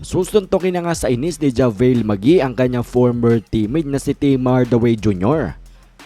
Susuntokin na nga sa inis ni Javel Magi ang kanyang former teammate na si Tim Hardaway Jr.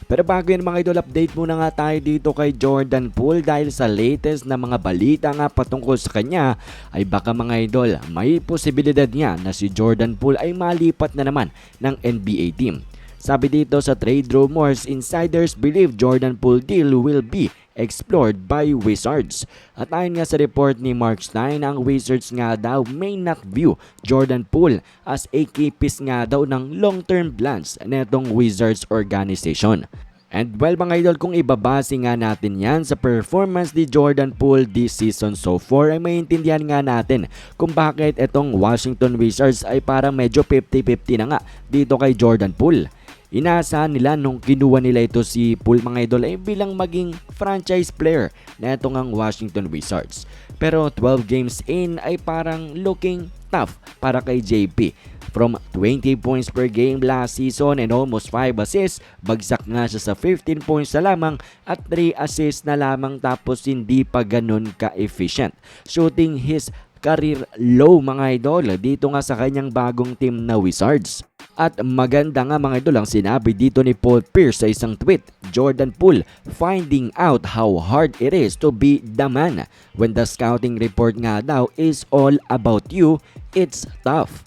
Pero bago yan mga idol, update muna nga tayo dito kay Jordan Poole dahil sa latest na mga balita nga patungkol sa kanya ay baka mga idol, may posibilidad nga na si Jordan Poole ay malipat na naman ng NBA team. Sabi dito sa trade rumors, insiders believe Jordan Poole deal will be explored by Wizards. At ayon nga sa report ni Mark Stein, ang Wizards nga daw may not view Jordan Poole as a key piece nga daw ng long-term plans netong Wizards organization. And well mga idol, kung ibabase nga natin yan sa performance ni Jordan Poole this season so far, ay maintindihan nga natin kung bakit itong Washington Wizards ay parang medyo 50-50 na nga dito kay Jordan Poole. Inaasahan nila nung kinuha nila ito si Poole mga idol ay bilang maging franchise player na itong ang Washington Wizards. Pero 12 games in ay parang looking tough para kay JP. From 20 points per game last season and almost 5 assists, bagsak nga siya sa 15 points na lamang at 3 assists na lamang tapos hindi pa ganun ka-efficient. Shooting his career low mga idol dito nga sa kanyang bagong team na Wizards. At maganda nga mga idol ang sinabi dito ni Paul Pierce sa isang tweet, Jordan Poole finding out how hard it is to be the man. When the scouting report nga daw is all about you, it's tough.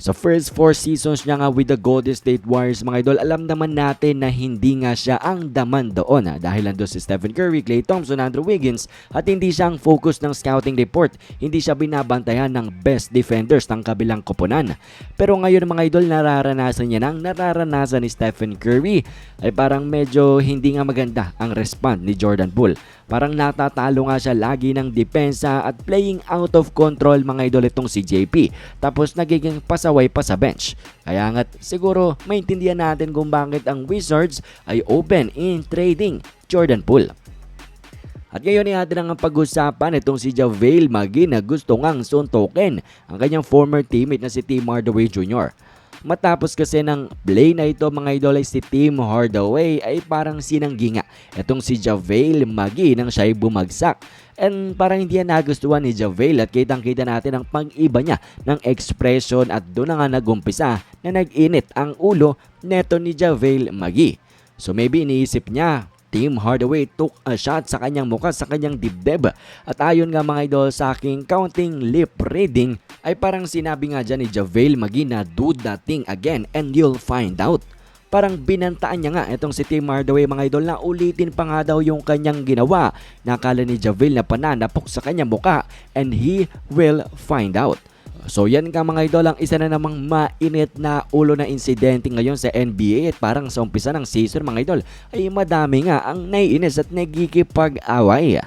Sa first 4 seasons niya nga with the Golden State Warriors mga idol, alam naman natin na hindi nga siya ang daman doon ha, dahil nandun si Stephen Curry, Klay Thompson, Andrew Wiggins at hindi siya ang focus ng scouting report. Hindi siya binabantayan ng best defenders ng kabilang koponan. Pero ngayon mga idol, nararanasan niya nang nararanasan ni Stephen Curry ay parang medyo hindi nga maganda ang respond ni Jordan Poole. Parang natatalo nga siya lagi ng depensa at playing out of control mga idol itong si JP. Tapos nagiging pasaway pa sa bench. Kaya nga't siguro maintindihan natin kung bakit ang Wizards ay open in trading Jordan Poole. At ngayon ay atin ang pag-usapan itong si Javale Magi na gusto ngang suntukin ang kanyang former teammate na si Tim Hardaway Jr. Matapos kasi ng play na ito mga idol ay si Tim Hardaway ay parang sinanggi nga itong si Javale Magi nang siya ay bumagsak. And parang hindi yan nagustuhan ni Javale at kitang kita natin ang pag-iba niya ng expression at doon na nga nagumpisa na nag-init ang ulo neto ni Javale Magi. So maybe iniisip niya Tim Hardaway took a shot sa kanyang mukha sa kanyang dibdib. At ayon nga mga idol sa aking counting lip reading ay parang sinabi nga dyan ni Javale Magi na do that again and you'll find out. Parang binantaan niya nga itong si Tim Hardaway mga idol na ulitin pa nga daw yung kanyang ginawa. Nakala ni Javale na pananapok sa kanyang mukha and he will find out. So yan ka mga idol ang isa na namang mainit na ulo na insidente ngayon sa NBA at parang sa umpisa ng season mga idol ay madami nga ang naiinis at nagkikipag-away.